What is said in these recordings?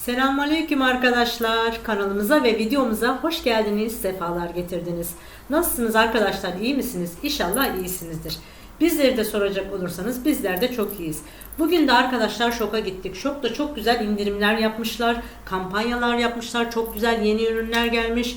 Selamünaleyküm arkadaşlar. Kanalımıza ve videomuza hoş geldiniz, sefalar getirdiniz. Nasılsınız arkadaşlar? İyi misiniz? İnşallah iyisinizdir. Bizleri de soracak olursanız bizler de çok iyiyiz. Bugün de arkadaşlar şoka gittik. Şokta çok güzel indirimler yapmışlar, kampanyalar yapmışlar, çok güzel yeni ürünler gelmiş.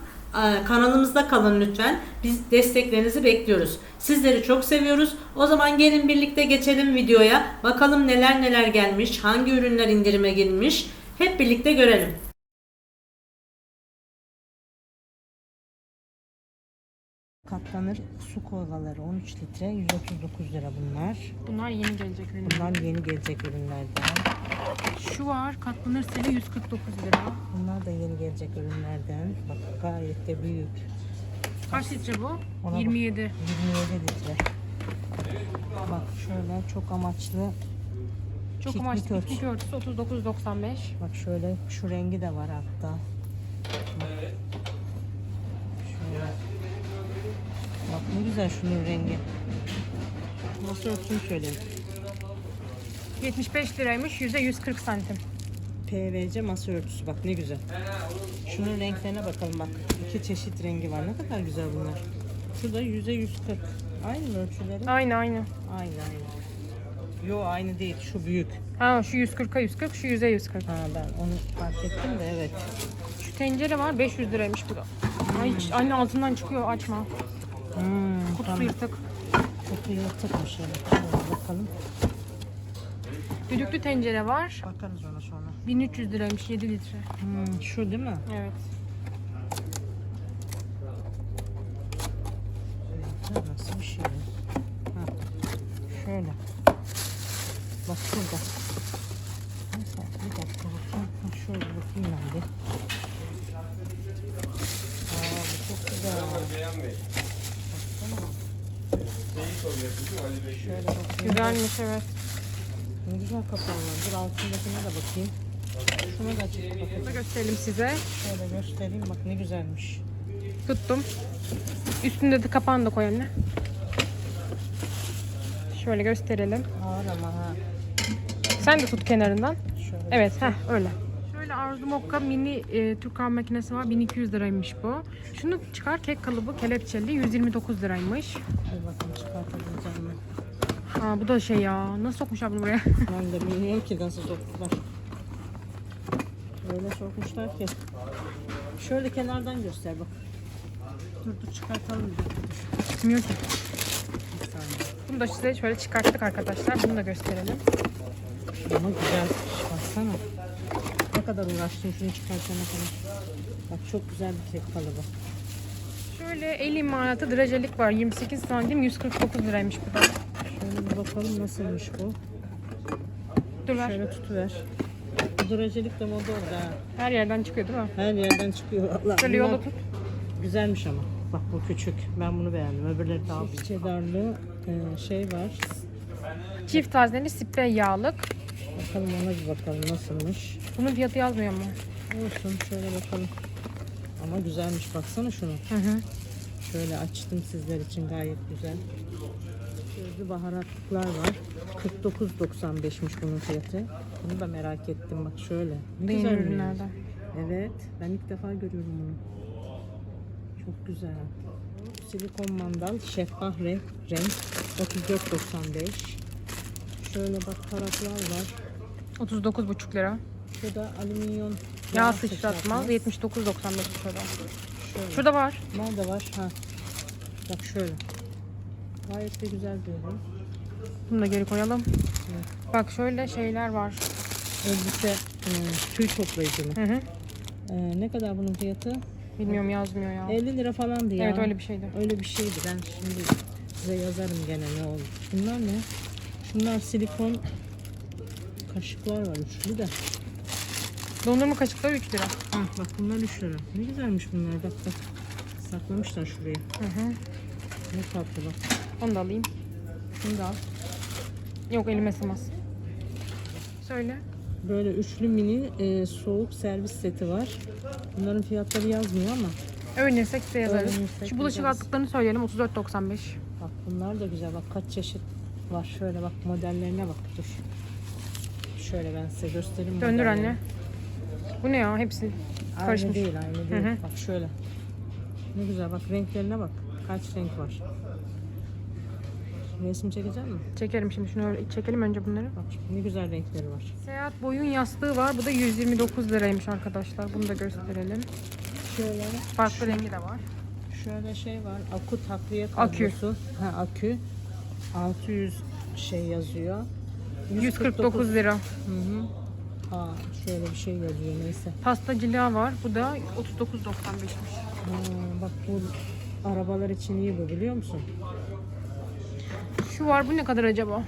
kanalımızda kalın lütfen. Biz desteklerinizi bekliyoruz. Sizleri çok seviyoruz. O zaman gelin birlikte geçelim videoya. Bakalım neler neler gelmiş, hangi ürünler indirime girmiş. Hep birlikte görelim. Katlanır su kolaları 13 litre 139 lira bunlar. Bunlar yeni gelecek ürünler. Bunlar yeni gelecek ürünlerden. Şu var katlanır seli 149 lira. Bunlar da yeni gelecek ürünlerden. Bak gayet de büyük. Kaç litre bu? Ona bak. 27. 27 litre. Bak şöyle çok amaçlı. Çok Piknik amaçlı örtüsü. piknik örtüsü 39.95. Bak şöyle şu rengi de var hatta. Bak. Şöyle. Bak ne güzel şunun rengi. Nasıl örtüsünü söyleyeyim. 75 liraymış. Yüze 140 santim. PVC masa örtüsü bak ne güzel. Şunun renklerine bakalım bak. İki çeşit rengi var. Ne kadar güzel bunlar. Şurada yüze 140. Aynı mı ölçüleri? Aynı aynı. Aynı aynı. Yo aynı değil. Şu büyük. Ha şu 140'a 140, şu yüze 140. Ha ben onu fark ettim de evet. Şu tencere var 500 liraymış bu da. Ay hiç anne altından çıkıyor açma. Hmm, Kutusu tamam. yırtık. Kutu yırtıkmış yani. Şöyle bakalım. Düdüklü tencere var. Bakarız ona sonra. 1300 liraymış 7 litre. Hmm, şu değil mi? Evet. Ha, Nasıl bir şey? bu? Ha. Şöyle. Bak şurada. Neyse bir dakika bakayım. Ha, şöyle bakayım ben de. Aa, bu çok güzel. Şöyle Güzelmiş evet. Ne güzel kapağı var. Dur altındakine de bakayım. Şunu da açıp Bunu bakayım. da gösterelim size. Şöyle göstereyim bak ne güzelmiş. Tuttum. Üstünde de kapağını da koy anne. Şöyle gösterelim. Ağır ama ha. Sen de tut kenarından. Şöyle Evet, heh, öyle. Şöyle Arzu Mokka mini e, Türk kahve makinesi var. 1200 liraymış bu. Şunu çıkar kek kalıbı kelepçeli 129 liraymış. Bir bakın çıkartabileceğim mi? Aa, bu da şey ya. Nasıl sokmuşlar bunu buraya? Ben de bilmiyorum ki nasıl soktular. Öyle sokmuşlar ki. Şöyle kenardan göster bak. Dur dur çıkartalım. Bilmiyorum ki. Bunu da size şöyle çıkarttık arkadaşlar. Bunu da gösterelim. Ama güzel. Baksana. Ne kadar uğraştım şunu çıkartana kadar. Bak çok güzel bir kek kalıbı. Şöyle el imalatı drajelik var. 28 santim 149 liraymış bu da. Bir bakalım nasılmış bu. Dur ver. Şöyle tutuver. Duracılık da moda oldu ha. Her yerden çıkıyor değil mi? Her yerden çıkıyor valla. Şöyle Bunlar tut. Güzelmiş ama. Bak bu küçük. Ben bunu beğendim. Öbürleri daha büyük. Çedarlı e, şey var. Çift tazneli sprey yağlık. Bakalım ona bir bakalım nasılmış. Bunun fiyatı yazmıyor mu? Olsun şöyle bakalım. Ama güzelmiş baksana şunu. Hı hı. Şöyle açtım sizler için gayet güzel. Sözlü baharatlıklar var. 49.95'miş bunun fiyatı. Bunu da merak ettim bak şöyle. Ne güzelmiş. ürünlerden. Evet ben ilk defa görüyorum bunu. Çok güzel. Silikon mandal şeffaf renk, renk 34.95. Şöyle bak taraflar var. 39,5 lira. Bu da alüminyum Yağ sıçratmaz 79.95 şurada. Şöyle. Şurada var. Nerede var? Ha. Bak şöyle. Gayet de güzel ürün. Bunu da geri koyalım. Evet. Bak şöyle şeyler var. Elbise e, tüy toplayıcı mı? Hı hı. E, ne kadar bunun fiyatı? Bilmiyorum yazmıyor ya. 50 lira falandı ya. Evet öyle bir şeydi. Öyle bir şeydi. Ben şimdi size yazarım gene ne oldu. Bunlar ne? Şunlar silikon kaşıklar var üçlü de. Dondurma kaşıkları 3 lira. Ha, bak bunlar 3 lira. Ne güzelmiş bunlar bak bak. Saklamışlar şuraya. Hı hı. Ne tatlı bak. Onu da alayım. Şunu da al. Yok elime sığmaz. Söyle. Böyle üçlü mini e, soğuk servis seti var. Bunların fiyatları yazmıyor ama Öğrenirsek size yazarız. Öğrenirsek Şu bulaşık yazarız. altlıklarını söyleyelim 34.95. bak bunlar da güzel. Bak kaç çeşit var. Şöyle bak modellerine bak. Dur. Şöyle ben size göstereyim. Döndür anne. Bu ne ya hepsi Aynı karışmış. değil, aynı değil. Hı hı. Bak şöyle. Ne güzel bak renklerine bak. Kaç renk var. Resim çekecek mi? Çekelim şimdi şunu öyle- çekelim önce bunları. Bak ne güzel renkleri var. Seyahat boyun yastığı var. Bu da 129 liraymış arkadaşlar. Bunu da gösterelim. Şöyle Farklı rengi de var. Şöyle şey var. Akü takviye Akü. kablosu. Ha akü. 600 şey yazıyor. 149 lira. Hı hı. Ha şöyle bir şey yazıyor neyse. Pastacılığa var. Bu da 39.95'miş. Ha, bak bu arabalar için iyi bu biliyor musun? Şu var. Bu ne kadar acaba? Da.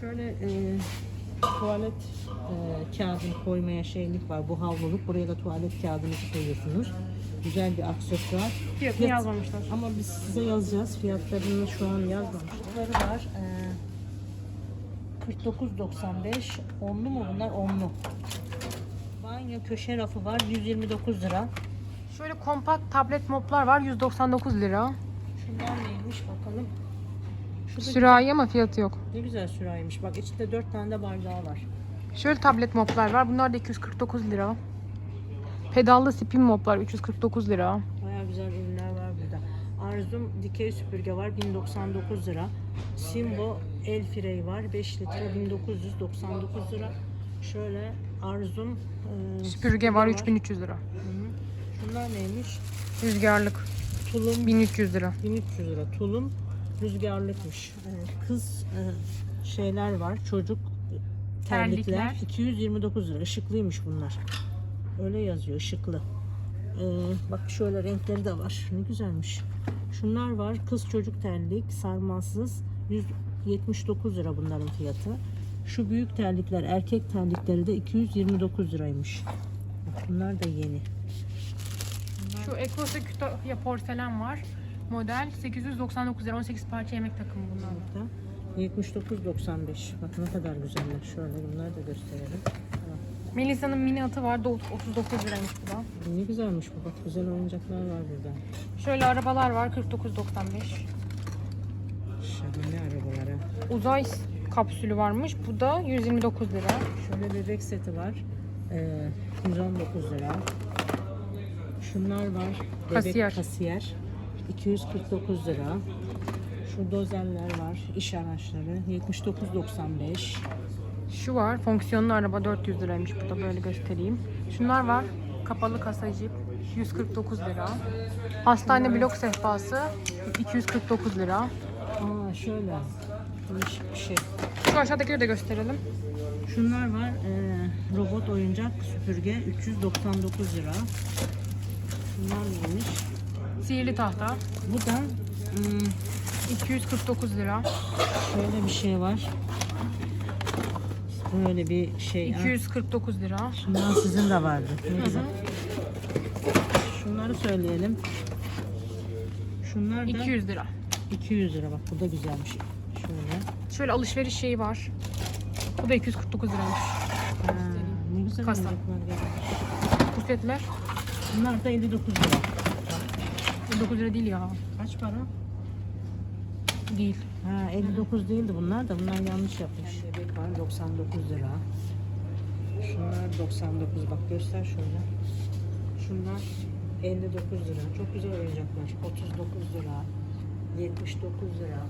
Şöyle e, tuvalet e, kağıdını koymaya şeylik var. Bu havluluk. Buraya da tuvalet kağıdınızı koyuyorsunuz. Güzel bir aksesuar. Fiyatını Fiyat- yazmamışlar. Ama biz size yazacağız. Fiyatlarını şu an yazmamışlar. Bunları var. Ee, 49.95. Onlu mu bunlar? Onlu. Banyo köşe rafı var. 129 lira. Şöyle kompakt tablet moplar var. 199 lira. Şunlar neymiş bakalım. Şu da Sürahi ama fiyatı yok. ne güzel sürahiymiş. Bak içinde 4 tane de bardağı var. Şöyle tablet moplar var. Bunlar da 249 lira. Pedallı spin moplar 349 lira. Baya güzel ürünler var burada. Arzum dikey süpürge var 1099 lira. Simbo el fireyi var 5 litre 1999 lira. Şöyle Arzum e, Süpürge var 3300 lira. Hı hı. Şunlar neymiş? Rüzgarlık Tulum 1300 lira. 1300 lira. Tulum rüzgarlıkmış. Ee, Kız e, şeyler var. Çocuk terlikler. Terlikler. 229 lira. Işıklıymış bunlar. Öyle yazıyor ışıklı. Ee, bak şöyle renkleri de var. Ne güzelmiş. Şunlar var. Kız çocuk terlik sarmalsız 179 lira bunların fiyatı. Şu büyük terlikler erkek terlikleri de 229 liraymış. Bak bunlar da yeni. Şu Ekos'a Kütahya porselen var. Model 899 lira 18 parça yemek takımı bunlar. Burada 79.95. Bak ne kadar güzeller. Şöyle bunları da gösterelim. Melisa'nın mini atı var. da 39 liraymış bu da. Ne güzelmiş bu. Bak güzel oyuncaklar var burada. Şöyle arabalar var 49.95. Şahane arabalara. Uzay kapsülü varmış. Bu da 129 lira. Şöyle bebek seti var. Ee, 119 lira. Şunlar var. Bebek Kasiyer. kasiyer. 249 lira. Şu dozerler var. İş araçları. 79.95. Şu var. Fonksiyonlu araba 400 liraymış. Bu da böyle göstereyim. Şunlar var. Kapalı kasa jip 149 lira. Hastane blok sehpası 249 lira. Aa şöyle. Değişik bir şey. Şu aşağıdakileri de gösterelim. Şunlar var. ee, robot oyuncak süpürge 399 lira. Şunlar neymiş? Sihirli tahta Bu da hmm, 249 lira. şöyle bir şey var. Böyle bir şey. ha. 249 lira. Şundan sizin de vardı. Ne güzel. Şunları söyleyelim. Şunlar da 200 lira. 200 lira bak bu da güzelmiş. Şöyle. Şöyle alışveriş şeyi var. Bu da 249 liraymış. Ha, ne güzel Kasa. Pufletler Bunlar da 59 lira. 9 lira değil ya. Kaç para? Değil. Ha 59 değildi bunlar da bunlar yanlış yapmış. Bebek var 99 lira. Şunlar 99 bak göster şöyle. Şunlar 59 lira. Çok güzel oyuncaklar. 39 lira. 79 lira.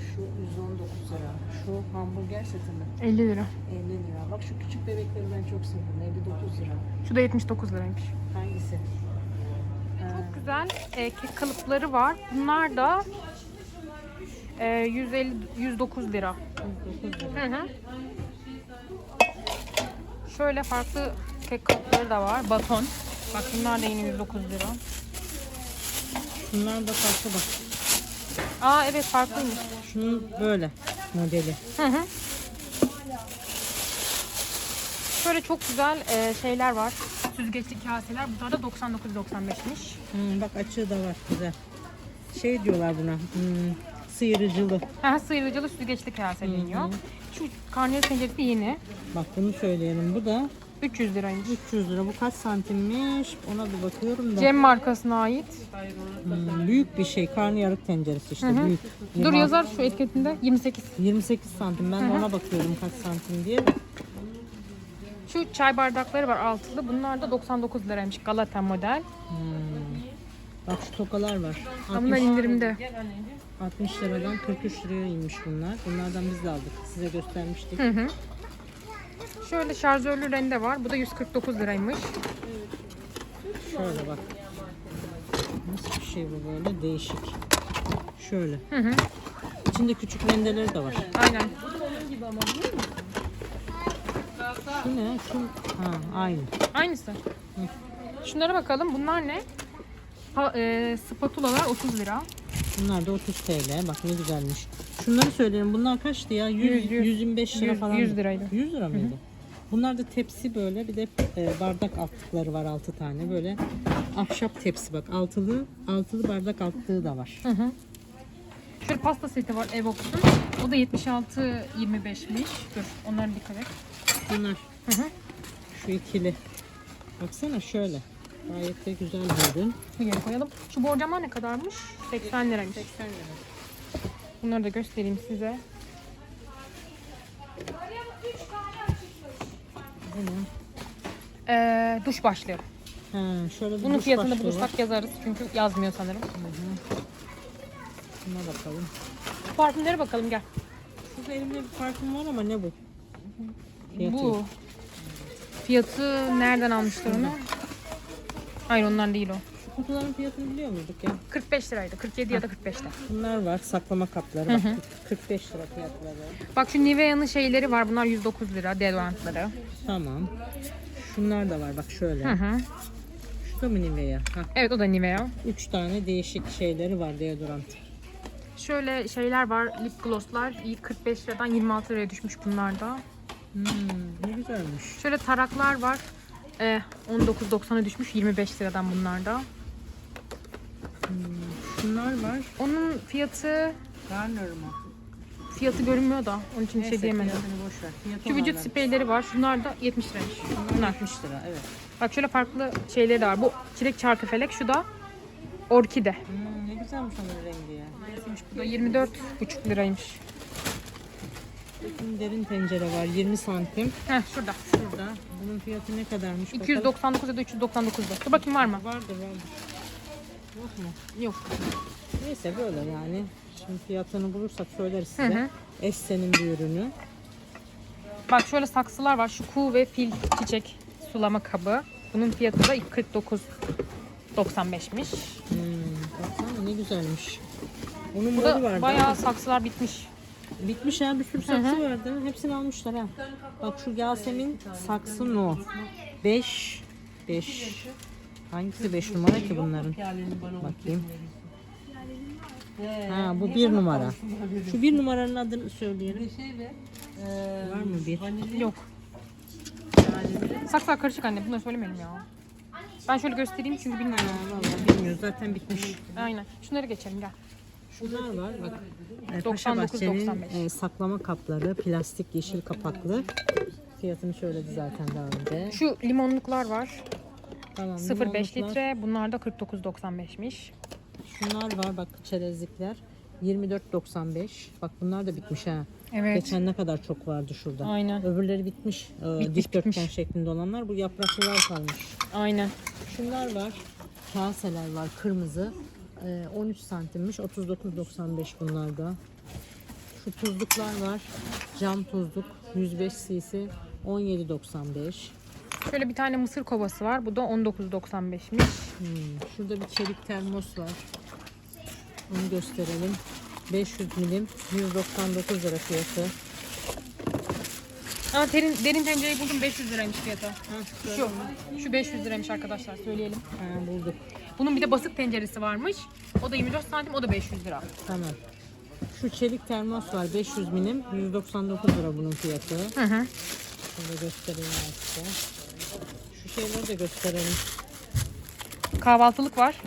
Şu 119 lira. Şu hamburger seti mi? 50 lira. 50 lira. Bak şu küçük bebekleri ben çok sevdim. 59 lira. Şu da 79 liraymış. Hangisi? Ha, Çok güzel e, kek kalıpları var. Bunlar da e, 150 109 lira. 109 lira. Hı hı. Şöyle farklı kek kalıpları da var. Baton. Bak bunlar da yine 109 lira. Şunlar da farklı bak. Aa evet farklıymış. Şunun böyle modeli. Hı hı. Şöyle çok güzel e, şeyler var. Süzgeçli kaseler. Bunlar da 99.95'miş. Hmm, bak açığı da var güzel. Şey diyorlar buna. Hmm, sıyırıcılı. Ha, sıyrıcılı süzgeçli kaseleniyor. Şu karnıyarık tenceresi yeni. Bak bunu söyleyelim. Bu da 300 liraymış. 300 lira. Bu kaç santimmiş? Ona bir bakıyorum da. Cem markasına ait. Hmm, büyük bir şey. Karnıyarık tenceresi işte. Büyük. Dur 26 yazar şu etiketinde 28. 28 santim. Ben de ona bakıyorum kaç santim diye. Şu çay bardakları var altılı. Bunlar da 99 liraymış Galata model. Hmm. Bak şu tokalar var. Ha, Bunlar indirimde. 60 liradan 43 liraya inmiş bunlar. Bunlardan biz de aldık. Size göstermiştik. Hı hı. Şöyle şarjörlü rende var. Bu da 149 liraymış. Şöyle bak. Nasıl bir şey bu böyle? Değişik. Şöyle. Hı hı. İçinde küçük rendeleri de var. Aynen. Şu ne? Şu ha aynı. Aynısı. Şunlara bakalım. Bunlar ne? Ha, e, spatulalar 30 lira. Bunlar da 30 TL. Bak ne güzelmiş. Şunları söyleyelim. Bunlar kaçtı ya? 100, Yüz, yüz. 125 lira 100, falan. 100 liraydı. 100 lira mıydı? Bunlar da tepsi böyle bir de e, bardak altlıkları var 6 tane böyle ahşap tepsi bak altılı altılı bardak altlığı da var. Hı hı. Şöyle pasta seti var Evox'un. O da 76.25'miş. Dur onlara dikkat et. Bunlar Hı hı. şu ikili. Baksana şöyle. Gayet de güzel bir ürün. Bir koyalım. Şu borcamlar ne kadarmış? 80 liraymış. 80 lira. Bunları da göstereyim size. Bu ne? Ee, duş başlığı. Ha, şöyle bir Bunun duş fiyatını başlığı var. bulursak yazarız çünkü yazmıyor sanırım. Buna bakalım. Parfümlere bakalım gel. Şurada elimde bir parfüm var ama ne bu? Fiyatı Bu. Fiyatı nereden almışlar onu? Hayır ondan değil o. Kutuların fiyatını biliyor muyduk ya? 45 liraydı. 47 ya da 45'te. Bunlar var saklama kapları. Bak, 45 lira fiyatları. Bak şu Nivea'nın şeyleri var. Bunlar 109 lira. Deodorantları. Tamam. Şunlar da var bak şöyle. Hı hı. Şu da mı Nivea? Ha, Evet o da Nivea. üç tane değişik şeyleri var deodorant. Şöyle şeyler var. Lip glosslar. 45 liradan 26 liraya düşmüş bunlar da. Hmm, ne güzelmiş. Şöyle taraklar var. Ee, 19.90'a düşmüş 25 liradan bunlar da. Şunlar var. Onun fiyatı Garner mı? fiyatı görünmüyor da onun için bir şey diyemedim. fiyatını boş ver. Fiyatı Şu vücut olanlar. spreyleri var. Şunlar da 70 liraymış. Bunlar. 60 lira evet. Bak şöyle farklı şeyleri de var. Bu çilek çarkıfelek. Şu da orkide. Hmm, ne güzelmiş onun rengi ya. Bu da 24,5 liraymış. Bakın derin tencere var 20 santim. Heh şurada. Şurada. Bunun fiyatı ne kadarmış? bakalım. 299 ya da 399 lira. Dur bakayım var mı? Vardır vardır. Yok mu? Yok. Neyse böyle yani. Şimdi fiyatını bulursak söyleriz size. Hı hı. Essen'in bir ürünü. Bak şöyle saksılar var. Şu kuğu ve fil çiçek sulama kabı. Bunun fiyatı da 49.95'miş. Hmm, baksana ne güzelmiş. Onun Burada vardı. bayağı ama saksılar bitmiş. Bitmiş ya bir sürü saksı vardı. Hepsini almışlar ha. Bak şu Yasemin saksı no. 5 5 Hangisi 5 numara ki bunların? Bakayım. Ha bu bir numara. Şu bir numaranın adını söyleyelim. Var mı bir? Yok. Saksılar karışık anne. Bunları söylemeyelim ya. Ben şöyle göstereyim çünkü bilmiyorum. Vallahi bilmiyoruz zaten bitmiş. Aynen. Şunları geçelim gel. Şunlar var bak. E, 99.95. Paşa Bahçe'nin e, saklama kapları, plastik yeşil kapaklı. Fiyatını söyledi zaten daha önce. Şu limonluklar var. Tamam. 0.5 limonluklar. litre. Bunlar da 49.95'miş. Şunlar var bak çerezlikler. 24.95. Bak bunlar da bitmiş ha. Evet. Geçen ne kadar çok vardı şurada. Aynen. Öbürleri bitmiş. Ee, Bitmiş, dikdörtgen bitmiş. şeklinde olanlar. Bu yapraklılar kalmış. Aynen. Şunlar var. Kaseler var kırmızı. Ee, 13 santimmiş. 39.95 bunlar da. Şu tuzluklar var. Cam tuzluk. 105 cc. 17.95. Şöyle bir tane mısır kovası var. Bu da 19.95'miş. Hmm, Şurada bir çelik termos var. Onu gösterelim. 500 milim. 199 lira fiyatı. Ama derin, derin tencereyi buldum 500 liraymış fiyatı. Şu. Şu 500 liraymış arkadaşlar söyleyelim. Ha, bulduk. Bunun bir de basık tenceresi varmış. O da 24 santim, o da 500 lira. Tamam. Şu çelik termos var 500 milim 199 lira bunun fiyatı. Hı hı. Şöyle göstereyim size. Şeyleri de gösterelim. Kahvaltılık var.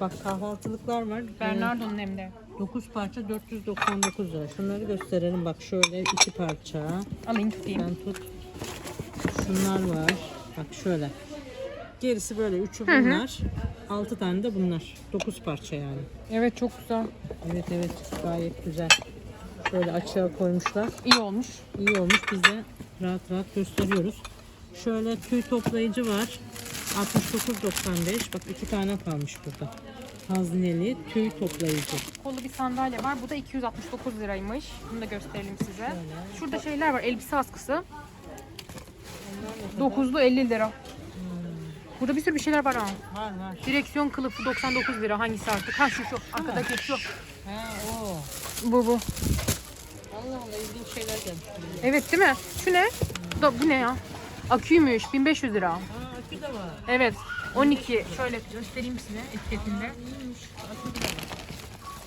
Bak kahvaltılıklar var. Ee, Bernardo'nun hem de. 9 parça 499 lira. Şunları gösterelim. Bak şöyle iki parça. Alayım tutayım. Sen tut. Şunlar var. Bak şöyle. Gerisi böyle. Üçü bunlar. 6 tane de bunlar. 9 parça yani. Evet çok güzel. Evet evet gayet güzel. Şöyle açığa koymuşlar. İyi olmuş. İyi olmuş. Biz de rahat rahat gösteriyoruz. Şöyle tüy toplayıcı var. 69.95. Bak iki tane kalmış burada. Hazneli tüy toplayıcı. Kolu bir sandalye var. Bu da 269 liraymış. Bunu da gösterelim size. Şurada şeyler var. Elbise askısı. 9'lu 50 lira. Burada bir sürü bir şeyler var ha. Var var. Direksiyon kılıfı 99 lira. Hangisi artık? Ha şu şu. Arkadaki şu. Ha o. Bu bu. Allah Allah ilginç şeyler gelmiş. Evet değil mi? Şu ne? Da, bu ne ya? Aküymüş. 1500 lira. Aa akü de var. Evet. 12. Şöyle göstereyim size etiketinde.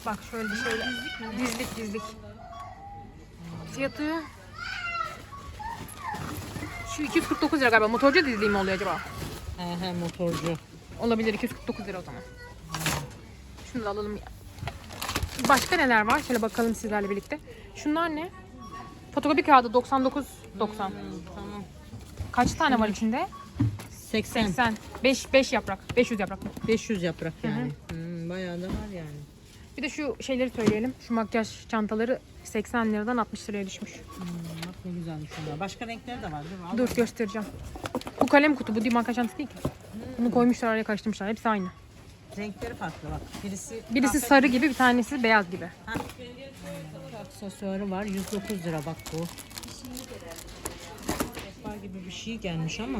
Bak şöyle şöyle. Dizlik dizlik. Fiyatı şu 249 lira galiba. Motorcu dizliği mi oluyor acaba? He he motorcu. Olabilir 249 lira o zaman. Şunu da alalım. Başka neler var? Şöyle bakalım sizlerle birlikte. Şunlar ne? Fotokopi kağıdı 99.90. Tamam. Kaç tane var içinde? 80. 80. 5 5 yaprak. 500 yaprak. 500 yaprak yani. Hmm, bayağı da var yani. Bir de şu şeyleri söyleyelim. Şu makyaj çantaları 80 liradan 60 liraya düşmüş. Hmm, bak ne güzelmiş bunlar. Başka renkleri de var değil mi? Al Dur göstereceğim. Bu kalem kutu. Bu değil makyaj çantası değil ki. Bunu koymuşlar araya karıştırmışlar. Hepsi aynı. Renkleri farklı bak. Birisi Birisi kahve- sarı gibi bir tanesi beyaz gibi. Aksesuarı var 109 lira bak bu. Gibi bir şey gelmiş ama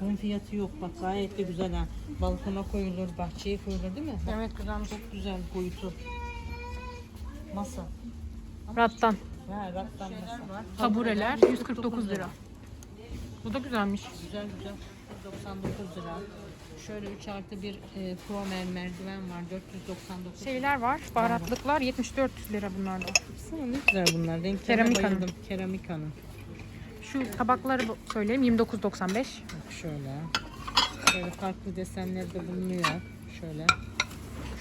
bunun fiyatı yok. Bak gayet de güzel ha. Balkona koyulur, bahçeye koyulur değil mi? Bak, Evet güzelmiş. çok güzel boyutu. Masa. Rattan. Ha, rattan masa var. Tabureler 149 lira. Bu da güzelmiş. Güzel güzel. 99 lira. Şöyle 3 artı bir e, pro mer- merdiven var. 499 Şeyler var. Baharatlıklar 74 lira bunlar da. Baksana ne güzel bunlar. Renklerine Keramikanın. bayıldım. Keramikanın. Şu tabakları söyleyeyim 29.95. Bak şöyle. Şöyle farklı desenleri de bulunuyor. Şöyle.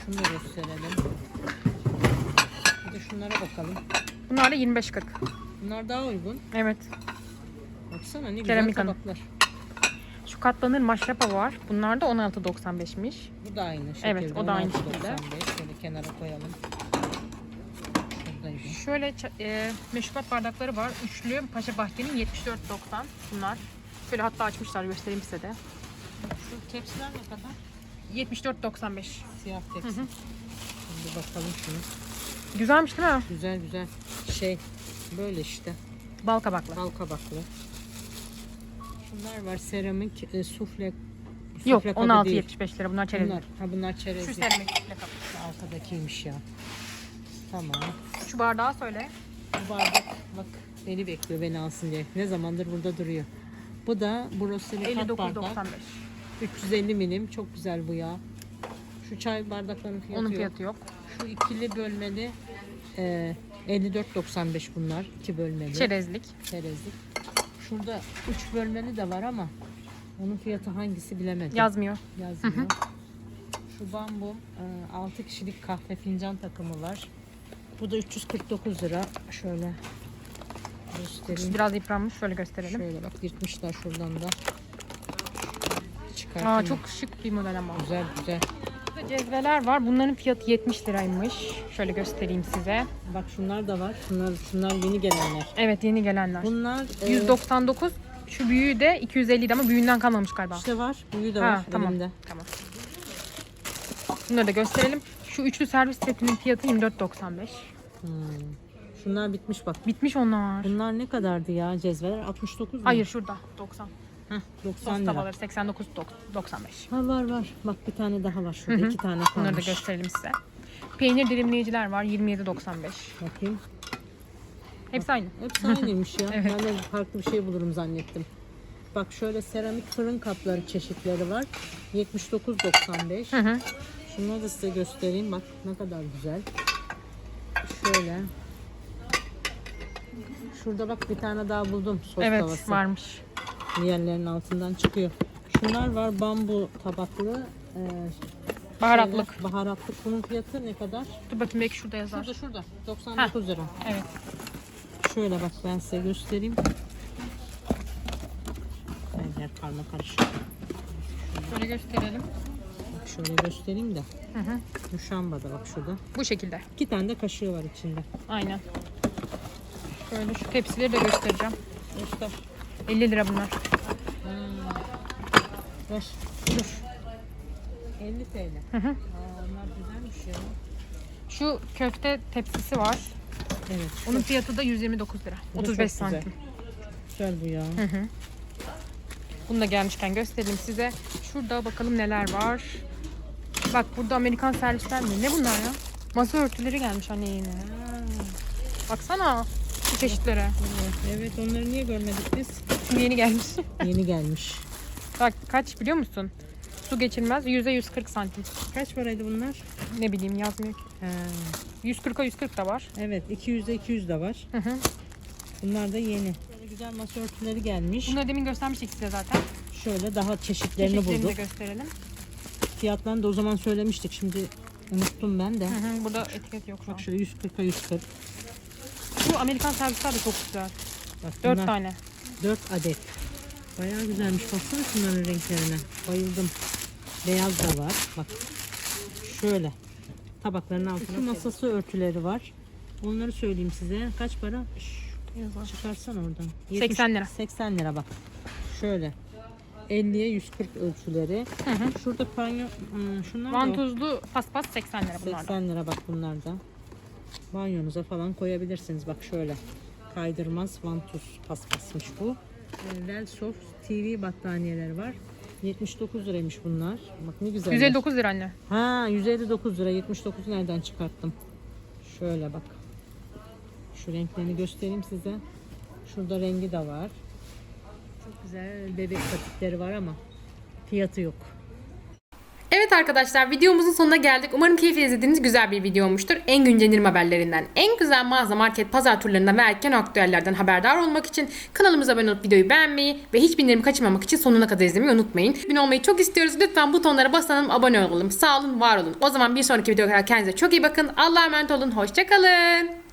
Şunu da gösterelim. Bir de şunlara bakalım. Bunlar da 25.40. Bunlar daha uygun. Evet. Baksana ne güzel Keramikanın. tabaklar. Şu katlanır maşrapa var. Bunlar da 16.95'miş. Bu da aynı şekilde. Evet, o da aynı 16.95. şekilde. Şöyle kenara koyalım. Şöyle e, meşrubat bardakları var. Üçlü Paşa Bahçe'nin 74.90 bunlar. Şöyle hatta açmışlar göstereyim size de. Şu tepsiler ne kadar? 74.95. Siyah tepsi. Şimdi bakalım şunu. Güzelmiş değil mi? Güzel güzel. Şey böyle işte. Bal kabaklı. Bal kabaklı. Şunlar var seramik e, sufle. Yok sufle kabı değil. 16.75 lira bunlar çerezlik. Bunlar, ha bunlar çerezlik. Şu seramik sufle kabı. Şu Arkadakiymiş ya. Tamam. Şu bardağı söyle. Bu bardak bak beni bekliyor beni alsın diye. Ne zamandır burada duruyor. Bu da broseli kat bardak. 59.95. 350 milim. Çok güzel bu ya. Şu çay bardaklarının fiyatı Onun yok. fiyatı yok. Şu ikili bölmeli e, 54.95 bunlar. iki bölmeli. Çerezlik. Çerezlik. Şurada 3 bölmeli de var ama onun fiyatı hangisi bilemedim. Yazmıyor. Yazmıyor. Şu bambu 6 kişilik kahve fincan takımı var. Bu da 349 lira. Şöyle göstereyim. Biraz yıpranmış. Şöyle gösterelim. Şöyle bak yırtmışlar şuradan da. Çıkartayım. Aa, çok şık bir model ama. güzel güzel. Burada cezveler var. Bunların fiyatı 70 liraymış. Şöyle göstereyim size. Bak şunlar da var. Şunlar şunlar yeni gelenler. Evet yeni gelenler. Bunlar e, 199. Şu büyüğü de 250 ama büyüğünden kalmamış galiba. işte var. Büyüğü de Ha, var tamam. elimde. Tamam. Bunları da gösterelim. Şu üçlü servis setinin fiyatı 24.95. Hmm. Şunlar bitmiş bak. Bitmiş onlar. Bunlar ne kadardı ya cezveler? 69 mu? Hayır şurada 90. Heh, 90 Sos lira. tavaları 89.95. Ha var var. Bak bir tane daha var şurada. Hı hı. iki tane Bunları da kalmış. gösterelim size. Peynir dilimleyiciler var 27.95. Bakayım. Hepsi aynı. Hepsi aynıymış ya. Evet. Ben de farklı bir şey bulurum zannettim. Bak şöyle seramik fırın kapları çeşitleri var. 79.95. Hı hı. Şunları da size göstereyim. Bak ne kadar güzel. Şöyle. Şurada bak bir tane daha buldum. Sos Evet tavası. varmış. Diğerlerinin altından çıkıyor. Şunlar var bambu tabaklı. Ee, Baharatlık. şeyler, baharatlık. Bunun fiyatı ne kadar? Dur bakayım belki şurada yazar. Şurada şurada. 99 lira. Evet. Şöyle bak ben size göstereyim. Her yer karma karışık. Şöyle gösterelim. Şöyle göstereyim de. Hı hı. Muşambada bak şurada. Bu şekilde. İki tane de kaşığı var içinde. Aynen. Şöyle şu tepsileri de göstereceğim. Göster. 50 lira bunlar. Ver. Dur. 50 TL. Hı hı. Aa, onlar güzelmiş ya. Şu köfte tepsisi var. Evet. Onun fiyatı da 129 lira. Bu da 35 çok güzel. santim. Güzel bu ya. Hı hı. Bunu da gelmişken göstereyim size. Şurada bakalım neler var. Bak burada Amerikan servisler mi? Ne bunlar ya? Masa örtüleri gelmiş anne yine. Baksana şu çeşitlere. Evet, evet onları niye görmedik biz? Yeni gelmiş. Yeni gelmiş. Bak kaç biliyor musun? Su geçirmez. Yüze 140 santim. Kaç paraydı bunlar? Ne bileyim yazmıyor ki. He. 140'a 140 da var. Evet 200'de 200 de var. Hı hı. Bunlar da yeni. Böyle güzel masa örtüleri gelmiş. Bunları demin göstermiştik size zaten. Şöyle daha çeşitlerini Çeşitlerini de bulduk. gösterelim. Fiyatlarını da o zaman söylemiştik. Şimdi unuttum ben de. Hı hı. Burada etiket yok şu an. Bak şöyle 140'a 140. Şu Amerikan servisler de çok güzel. Bak 4 bunlar tane. 4 adet. Bayağı güzelmiş. Baksana şunların renklerine. Bayıldım. Beyaz da var. Bak. Şöyle. Tabakların altına masası örtüleri var. Onları söyleyeyim size. Kaç para? Yazar. Çıkarsan oradan. 80 lira. 80 lira bak. Şöyle. 50'ye 140 ölçüleri. Hı hı. Şurada panyo ıı, şunlar da Vantuzlu paspas 80 lira bunlar da. 80 lira bak bunlar da. Banyonuza falan koyabilirsiniz. Bak şöyle. Kaydırmaz vantuz paspasmış bu. Ee, Velsoft TV battaniyeleri var. 79 liraymış bunlar. Bak ne güzel. 159 lira anne. Ha 159 lira. 79 nereden çıkarttım? Şöyle bak. Şu renklerini göstereyim size. Şurada rengi de var. Güzel bebek patikleri var ama fiyatı yok. Evet arkadaşlar videomuzun sonuna geldik. Umarım keyifle izlediğiniz güzel bir video olmuştur. En güncel indirim haberlerinden, en güzel mağaza market pazar turlarından ve erken aktüellerden haberdar olmak için kanalımıza abone olup videoyu beğenmeyi ve hiçbir indirimi kaçırmamak için sonuna kadar izlemeyi unutmayın. Abone olmayı çok istiyoruz. Lütfen butonlara basalım, abone olalım. Sağ olun, var olun. O zaman bir sonraki videoya kadar kendinize çok iyi bakın. Allah'a emanet olun. Hoşçakalın.